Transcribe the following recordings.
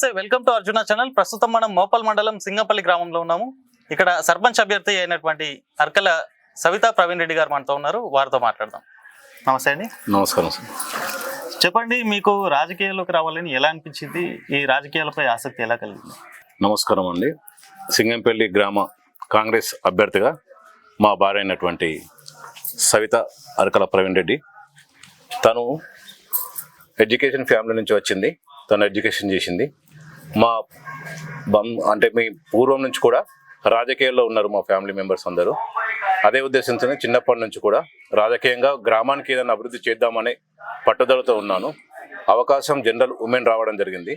నమస్తే welcome to Arjuna channel. ప్రస్తుతం మనం మోపల్ మండలం సింగపల్లి గ్రామంలో ఉన్నాము. ఇక్కడ సర్పంచ్ అభ్యర్థి అయినటువంటి అర్కల సవితా ప్రవీణ్ రెడ్డి గారు మనతో ఉన్నారు. వారితో మాట్లాడదాం. నమస్తే అండి. నమస్కారం సార్. చెప్పండి మీకు రాజకీయాల్లోకి రావాలని ఎలా అనిపించింది? ఈ రాజకీయాలపై ఆసక్తి ఎలా కలిగింది? నమస్కారం అండి. సింగంపల్లి గ్రామ కాంగ్రెస్ అభ్యర్థిగా మా భార్య అయినటువంటి సవిత అరకల ప్రవీణ్ రెడ్డి. తను ఎడ్యుకేషన్ ఫ్యామిలీ నుంచి వచ్చింది. తను ఎడ్యుకేషన్ చేసింది. మా బం అంటే మీ పూర్వం నుంచి కూడా రాజకీయాల్లో ఉన్నారు మా ఫ్యామిలీ మెంబర్స్ అందరూ. అదే ఉద్దేశంతో చిన్నప్పటి నుంచి కూడా రాజకీయంగా గ్రామానికి ఏదైనా అభివృద్ధి చేద్దామనే పట్టుదలతో ఉన్నాను. అవకాశం జనరల్ ఉమెన్ రావడం జరిగింది.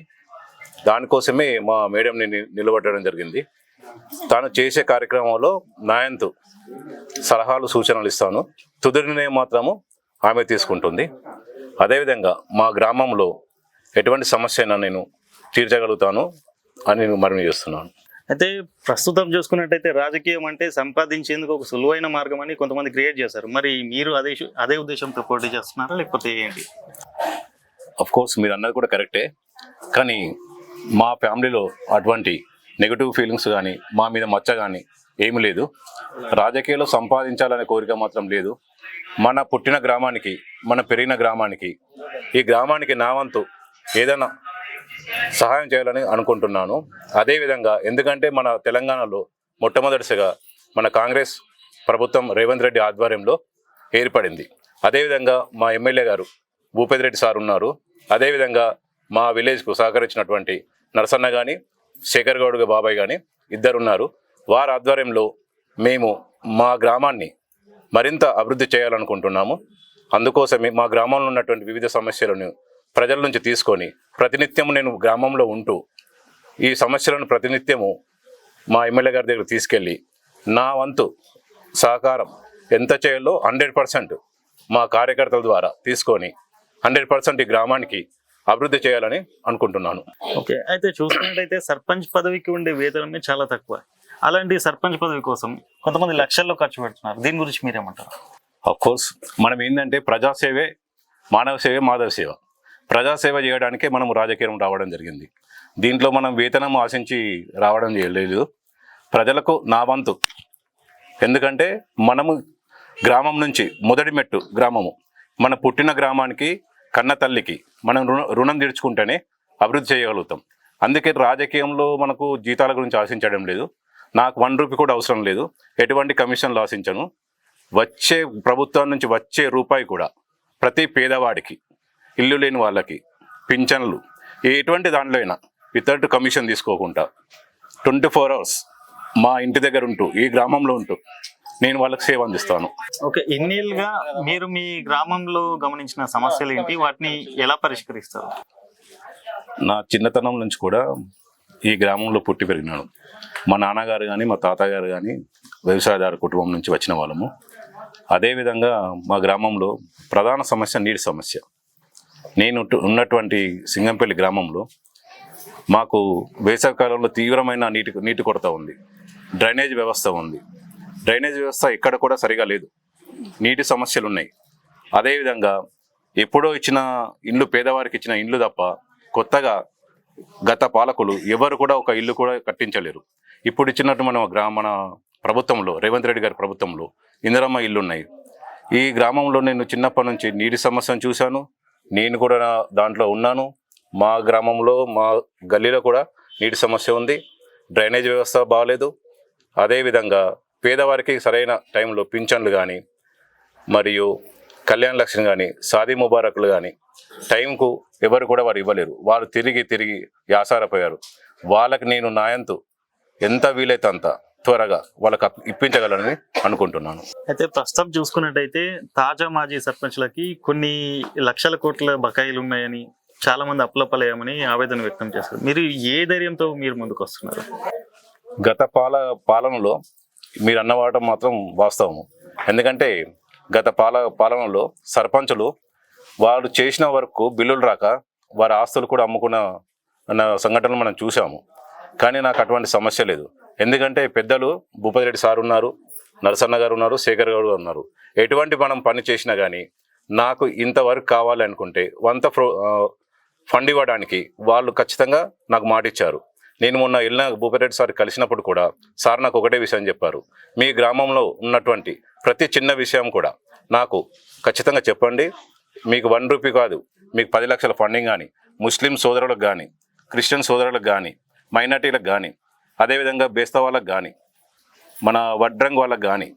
దానికోసమే మా మేడంని నిలబెట్టడం జరిగింది. తాను చేసే కార్యక్రమంలో నాయంతు సలహాలు సూచనలు ఇస్తాను. తుది నిర్ణయం మాత్రము ఆమె తీసుకుంటుంది. అదేవిధంగా మా గ్రామంలో ఎటువంటి సమస్య అయినా నేను తీర్చగలుగుతాను అని నేను మనవి చేస్తున్నాను. అయితే ప్రస్తుతం చూసుకున్నట్టయితే రాజకీయం అంటే సంపాదించేందుకు ఒక సులువైన మార్గం అని కొంతమంది క్రియేట్ చేశారు. మరి మీరు అదే అదే ఉద్దేశంతో పోటీ చేస్తున్నారా? లేకపోతే ఏంటి? అఫ్ కోర్స్ మీరు అన్నది కూడా కరెక్టే. కానీ మా ఫ్యామిలీలో అటువంటి నెగటివ్ ఫీలింగ్స్ కానీ మా మీద మచ్చ కానీ ఏమీ లేదు. రాజకీయాల్లో సంపాదించాలనే కోరిక మాత్రం లేదు. మన పుట్టిన గ్రామానికి మన పెరిగిన గ్రామానికి ఈ గ్రామానికి నా వంతు ఏదైనా సహాయం చేయాలని అనుకుంటున్నాను. అదేవిధంగా ఎందుకంటే మన తెలంగాణలో మొట్టమొదటిసారిగా మన కాంగ్రెస్ ప్రభుత్వం రేవంత్ రెడ్డి ఆధ్వర్యంలో ఏర్పడింది. అదేవిధంగా మా ఎమ్మెల్యే గారు భూపేద్ రెడ్డి సార్ ఉన్నారు. అదేవిధంగా మా విలేజ్కు సహకరించినటువంటి నరసన్న కానీ శేఖర్ గౌడ్ బాబాయ్ కానీ ఇద్దరు ఉన్నారు వారి ఆధ్వర్యంలో మేము మా గ్రామాన్ని మరింత అభివృద్ధి చేయాలనుకుంటున్నాము. అందుకోసమే మా గ్రామంలో ఉన్నటువంటి వివిధ సమస్యలను ప్రజల నుంచి తీసుకొని ప్రతినిత్యం నేను గ్రామంలో ఉంటూ ఈ సమస్యలను ప్రతినిత్యము మా ఎమ్మెల్యే గారి దగ్గర తీసుకెళ్ళి నా వంతు సహకారం ఎంత చేయాలో హండ్రెడ్ పర్సెంట్ మా కార్యకర్తల ద్వారా తీసుకొని హండ్రెడ్ పర్సెంట్ ఈ గ్రామానికి అభివృద్ధి చేయాలని అనుకుంటున్నాను. ఓకే అయితే చూసుకున్నట్టయితే సర్పంచ్ పదవికి ఉండే వేతనమే చాలా తక్కువ. అలాంటి సర్పంచ్ పదవి కోసం కొంతమంది లక్షల్లో ఖర్చు పెడుతున్నారు. దీని గురించి మీరేమంటారు? ఆఫ్ కోర్స్ మనం ఏంటంటే ప్రజాసేవే మానవ సేవే మాధవ సేవ. ప్రజాసేవ చేయడానికే మనం రాజకీయం రావడం జరిగింది. దీంట్లో మనం వేతనం ఆశించి రావడం చేయలేదు. ప్రజలకు నా వంతు. ఎందుకంటే మనము గ్రామం నుంచి మొదటి మెట్టు గ్రామము. మన పుట్టిన గ్రామానికి కన్న తల్లికి మనం రుణ రుణం తీర్చుకుంటేనే అభివృద్ధి చేయగలుగుతాం. అందుకే రాజకీయంలో మనకు జీతాల గురించి ఆశించడం లేదు. నాకు వన్ రూపీ కూడా అవసరం లేదు. ఎటువంటి కమిషన్లు ఆశించను. వచ్చే ప్రభుత్వం నుంచి వచ్చే రూపాయి కూడా ప్రతి పేదవాడికి ఇల్లు లేని వాళ్ళకి పింఛన్లు ఎటువంటి దాంట్లో అయినా వితౌట్ కమిషన్ తీసుకోకుండా ట్వంటీ ఫోర్ అవర్స్ మా ఇంటి దగ్గర ఉంటూ ఈ గ్రామంలో ఉంటూ నేను వాళ్ళకి సేవ అందిస్తాను. ఓకే ఎన్నేళ్ళుగా మీరు మీ గ్రామంలో గమనించిన సమస్యలు ఏంటి? వాటిని ఎలా పరిష్కరిస్తారు? నా చిన్నతనం నుంచి కూడా ఈ గ్రామంలో పుట్టి పెరిగినాను. మా నాన్నగారు కానీ మా తాతగారు కానీ వ్యవసాయదారు కుటుంబం నుంచి వచ్చిన వాళ్ళము. అదేవిధంగా మా గ్రామంలో ప్రధాన సమస్య నీటి సమస్య. నేను ఉన్నటువంటి సింగంపల్లి గ్రామంలో మాకు వేసవికాలంలో తీవ్రమైన నీటి నీటి కొరత ఉంది. డ్రైనేజ్ వ్యవస్థ ఉంది. డ్రైనేజ్ వ్యవస్థ ఎక్కడ కూడా సరిగా లేదు. నీటి సమస్యలు ఉన్నాయి అదేవిధంగా ఎప్పుడో ఇచ్చిన ఇండ్లు పేదవారికి ఇచ్చిన ఇండ్లు తప్ప కొత్తగా గత పాలకులు ఎవరు కూడా ఒక ఇల్లు కూడా కట్టించలేరు. ఇప్పుడు ఇచ్చినట్టు మన గ్రామ మన ప్రభుత్వంలో రేవంత్ రెడ్డి గారి ప్రభుత్వంలో ఇందిరమ్మ ఇల్లు ఉన్నాయి ఈ గ్రామంలో నేను చిన్నప్పటి నుంచి నీటి సమస్యను చూశాను. నేను కూడా దాంట్లో ఉన్నాను. మా గ్రామంలో మా గల్లీలో కూడా నీటి సమస్య ఉంది. డ్రైనేజ్ వ్యవస్థ బాగాలేదు అదేవిధంగా పేదవారికి సరైన టైంలో పింఛన్లు కానీ మరియు కళ్యాణ లక్ష్మి కానీ సాది ముబారకులు కానీ టైంకు ఎవరు కూడా వారు ఇవ్వలేరు. వారు తిరిగి తిరిగి యాసారపోయారు. వాళ్ళకి నేను నాయంతు ఎంత వీలైతే అంత త్వరగా వాళ్ళకి ఇప్పించగలనని అనుకుంటున్నాను. అయితే ప్రస్తుతం చూసుకున్నట్టయితే తాజా మాజీ సర్పంచ్లకి కొన్ని లక్షల కోట్ల బకాయిలు ఉన్నాయని చాలా మంది అప్లపలేయమని ఆవేదన వ్యక్తం చేస్తారు మీరు ఏ ధైర్యంతో మీరు ముందుకు వస్తున్నారు? గత పాల పాలనలో మీరు అన్నమాట మాత్రం వాస్తవము ఎందుకంటే గత పాల పాలనలో సర్పంచులు వారు చేసిన వరకు బిల్లులు రాక వారి ఆస్తులు కూడా అమ్ముకున్న సంఘటనలు మనం చూసాము కానీ నాకు అటువంటి సమస్య లేదు. ఎందుకంటే పెద్దలు భూపతిరెడ్డి సార్ ఉన్నారు నరసన్న గారు ఉన్నారు శేఖర్ గారు ఉన్నారు. ఎటువంటి మనం పని చేసినా కానీ నాకు ఇంతవరకు కావాలనుకుంటే వంత ప్రో ఫండ్ ఇవ్వడానికి వాళ్ళు ఖచ్చితంగా నాకు మాట ఇచ్చారు. నేను మొన్న వెళ్ళిన భూపతిరెడ్డి సార్ కలిసినప్పుడు కూడా సార్ నాకు ఒకటే విషయం చెప్పారు. మీ గ్రామంలో ఉన్నటువంటి ప్రతి చిన్న విషయం కూడా నాకు ఖచ్చితంగా చెప్పండి. మీకు వన్ రూపీ కాదు మీకు పది లక్షల ఫండింగ్ కానీ ముస్లిం సోదరులకు కానీ క్రిస్టియన్ సోదరులకు కానీ మైనార్టీలకు కానీ అదేవిధంగా బేస్తా వాళ్ళకు కానీ మన వడ్రంగ్ వాళ్ళకు కానీ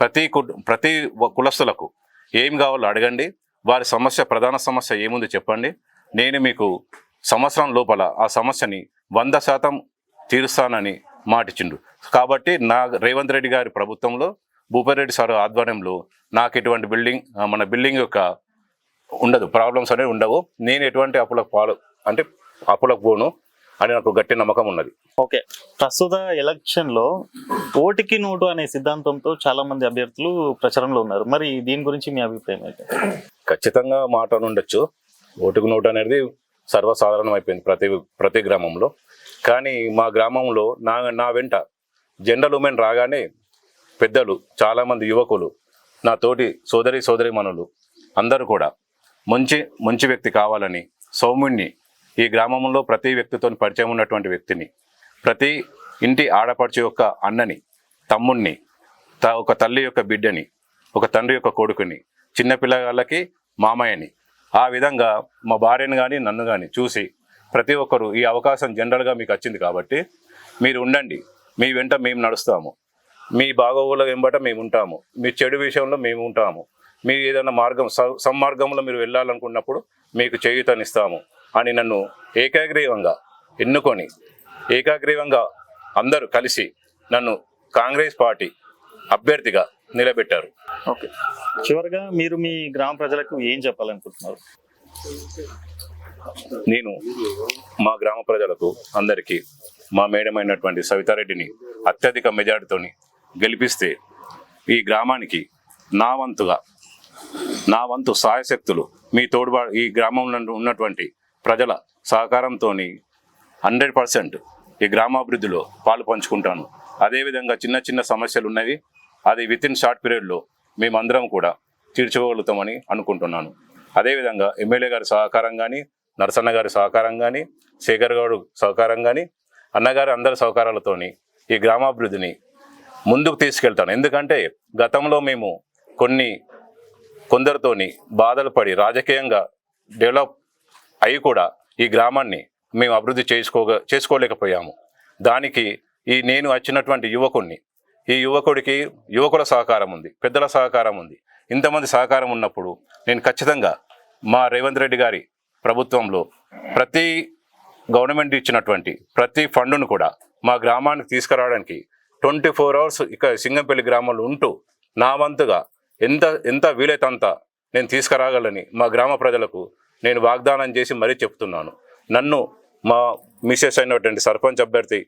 ప్రతి కు- ప్రతి కులస్తులకు ఏం కావాలో అడగండి. వారి సమస్య ప్రధాన సమస్య ఏముంది చెప్పండి. నేను మీకు సంవత్సరం లోపల ఆ సమస్యని వంద శాతం తీరుస్తానని మాటిచ్చిండు. కాబట్టి నా రేవంత్ రెడ్డి గారి ప్రభుత్వంలో భూపారెడ్డి సార్ ఆధ్వర్యంలో నాకు ఎటువంటి బిల్డింగ్ మన బిల్డింగ్ యొక్క ఉండదు ప్రాబ్లమ్స్ అనేవి ఉండవు. నేను ఎటువంటి అప్పులకు పాలు అంటే అప్పులకు పోను. అని నాకు గట్టి నమ్మకం ఉన్నది. ఓకే. ప్రస్తుత ఎలక్షన్లో ఓటికి నోటు అనే సిద్ధాంతంతో చాలా మంది అభ్యర్థులు ప్రచారంలో ఉన్నారు. మరి దీని గురించి మీ అభిప్రాయం అయితే ఖచ్చితంగా మాట ఉండొచ్చు. ఓటుకు నోటు అనేది సర్వసాధారణం అయిపోయింది ప్రతి ప్రతి గ్రామంలో. కానీ మా గ్రామంలో నా నా వెంట జెండర్ ఉమెన్ రాగానే పెద్దలు చాలామంది యువకులు నా తోటి సోదరి సోదరి మనులు అందరూ కూడా మంచి మంచి వ్యక్తి కావాలని సౌమ్యుణ్ణి ఈ గ్రామంలో ప్రతి వ్యక్తితో పరిచయం ఉన్నటువంటి వ్యక్తిని ప్రతి ఇంటి ఆడపడుచు యొక్క అన్నని తమ్ముణ్ణి త ఒక తల్లి యొక్క బిడ్డని ఒక తండ్రి యొక్క కొడుకుని చిన్నపిల్లగాళ్ళకి మామయ్యని ఆ విధంగా మా భార్యను కానీ నన్ను కానీ చూసి ప్రతి ఒక్కరు ఈ అవకాశం జనరల్గా మీకు వచ్చింది కాబట్టి మీరు ఉండండి. మీ వెంట మేము నడుస్తాము. మీ బాగోగుల వెంబట మేము ఉంటాము. మీ చెడు విషయంలో మేము ఉంటాము. మీరు ఏదైనా మార్గం సమ్మార్గంలో మీరు వెళ్ళాలనుకున్నప్పుడు మీకు చేయూతనిస్తాము. అని నన్ను ఏకాగ్రీవంగా ఎన్నుకొని ఏకాగ్రీవంగా అందరూ కలిసి నన్ను కాంగ్రెస్ పార్టీ అభ్యర్థిగా నిలబెట్టారు. ఓకే. చివరిగా మీరు మీ గ్రామ ప్రజలకు ఏం చెప్పాలనుకుంటున్నారు? నేను మా గ్రామ ప్రజలకు అందరికీ మా మేడమైనటువంటి సవితారెడ్డిని అత్యధిక మెజార్టీతోని గెలిపిస్తే ఈ గ్రామానికి నా వంతుగా నా వంతు సహాయశక్తులు మీ తోడుబా ఈ గ్రామంలో ఉన్నటువంటి ప్రజల సహకారంతో హండ్రెడ్ పర్సెంట్ ఈ గ్రామాభివృద్ధిలో పాలు పంచుకుంటాను. అదేవిధంగా చిన్న చిన్న సమస్యలు ఉన్నవి అది విత్ ఇన్ షార్ట్ పీరియడ్లో మేమందరం కూడా తీర్చుకోగలుగుతామని అనుకుంటున్నాను. అదేవిధంగా ఎమ్మెల్యే గారి సహకారం కానీ నరసన్న గారి సహకారం కానీ శేఖర్ గారు సహకారం కానీ అన్నగారి అందరి సహకారాలతోని ఈ గ్రామాభివృద్ధిని ముందుకు తీసుకెళ్తాను. ఎందుకంటే గతంలో మేము కొన్ని కొందరితోని బాధలు పడి రాజకీయంగా డెవలప్ అయి కూడా ఈ గ్రామాన్ని మేము అభివృద్ధి చేసుకోగ చేసుకోలేకపోయాము. దానికి ఈ నేను వచ్చినటువంటి యువకుణ్ణి ఈ యువకుడికి యువకుల సహకారం ఉంది పెద్దల సహకారం ఉంది. ఇంతమంది సహకారం ఉన్నప్పుడు నేను ఖచ్చితంగా మా రేవంత్ రెడ్డి గారి ప్రభుత్వంలో ప్రతి గవర్నమెంట్ ఇచ్చినటువంటి ప్రతి ఫండును కూడా మా గ్రామానికి తీసుకురావడానికి ట్వంటీ ఫోర్ అవర్స్ ఇక సింగంపల్లి గ్రామంలో ఉంటూ నా వంతుగా ఎంత ఎంత వీలైతే అంత నేను తీసుకురాగలని మా గ్రామ ప్రజలకు నేను వాగ్దానం చేసి మరీ చెప్తున్నాను. నన్ను మా మిసెస్ అయినటువంటి సర్పంచ్ అభ్యర్థి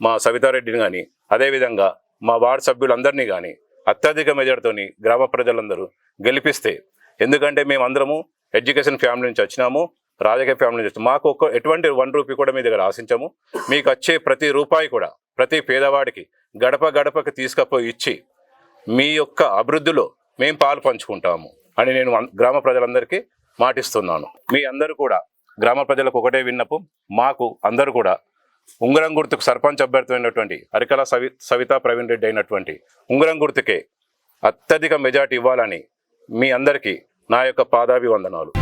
మా సవితారెడ్డిని కానీ అదేవిధంగా మా వార్డు సభ్యులందరినీ కానీ అత్యధిక మెజార్తోని గ్రామ ప్రజలందరూ గెలిపిస్తే ఎందుకంటే మేమందరము ఎడ్యుకేషన్ ఫ్యామిలీ నుంచి వచ్చినాము రాజకీయ ఫ్యామిలీ నుంచి మాకు ఒక్క ఎటువంటి వన్ రూపీ కూడా మీ దగ్గర ఆశించము. మీకు వచ్చే ప్రతి రూపాయి కూడా ప్రతి పేదవాడికి గడప గడపకి తీసుకపోయి ఇచ్చి మీ యొక్క అభివృద్ధిలో మేము పాలు పంచుకుంటాము అని నేను గ్రామ ప్రజలందరికీ మాటిస్తున్నాను. మీ అందరూ కూడా గ్రామ ప్రజలకు ఒకటే విన్నపు మాకు అందరూ కూడా ఉంగరం గుర్తుకు సర్పంచ్ అభ్యర్థి అయినటువంటి అరికల సవి సవితా ప్రవీణ్ రెడ్డి అయినటువంటి ఉంగరం గుర్తుకే అత్యధిక మెజార్టీ ఇవ్వాలని మీ అందరికీ నా యొక్క పాదాభివందనాలు.